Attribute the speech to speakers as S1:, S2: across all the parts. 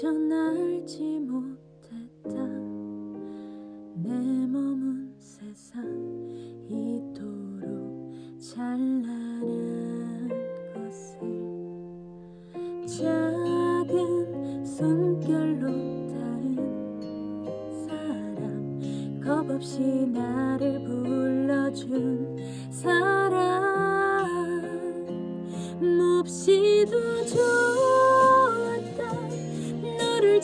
S1: 전 알지 못했다. 내 몸은 세상 이토록 찬란한 것을 작은 숨결로 닿은 사랑 겁없이 나를 불러준 사랑 몹시도 너를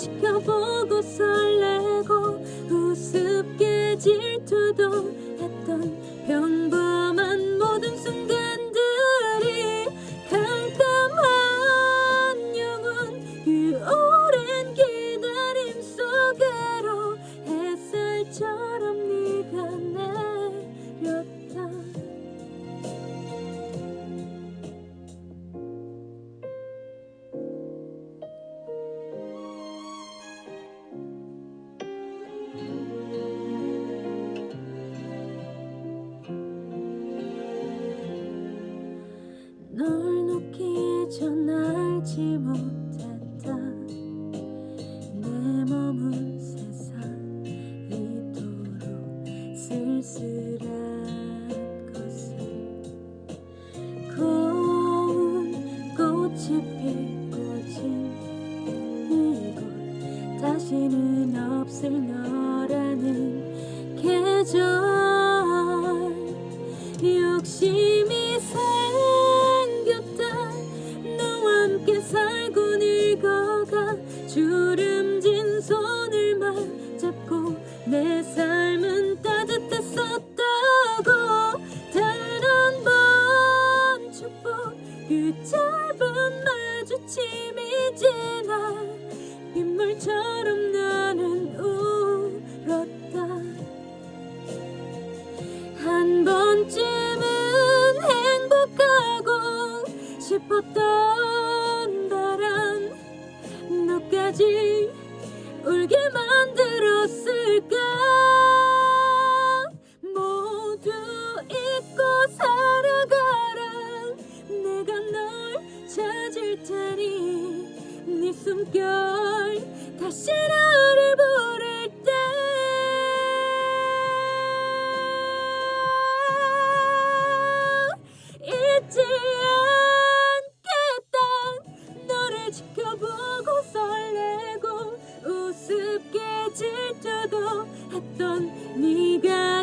S1: 지켜보고 설레고 우습게 질투도 했던 평범 전 알지 못했다. 내 몸은 세상 이토록 쓸쓸한 것을. 고운 꽃이 피고 진 이곳 다시는 없을 너라는 계절 주름진 손을 맞잡고 내 삶은 따뜻했었다고. 단 한 번 축복 그 짧은 마주침이 지나 빗물처럼 나는 울었다. 한 번쯤은 행복하고 싶었던 너까지 울게 만들었을까? 모두 잊고 살아가라. 내가 널 찾을 테니 네 숨결 다시 나를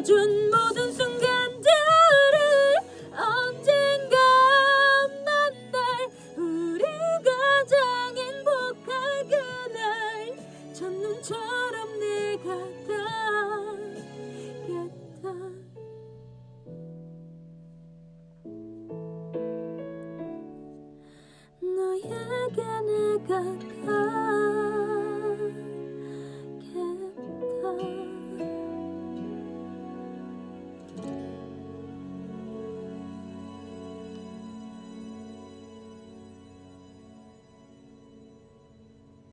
S1: 준 모든 순간들을 언젠가 만날 우리 가장 행복할 그날 첫눈처럼 내가 닿겠다. 너에게 내가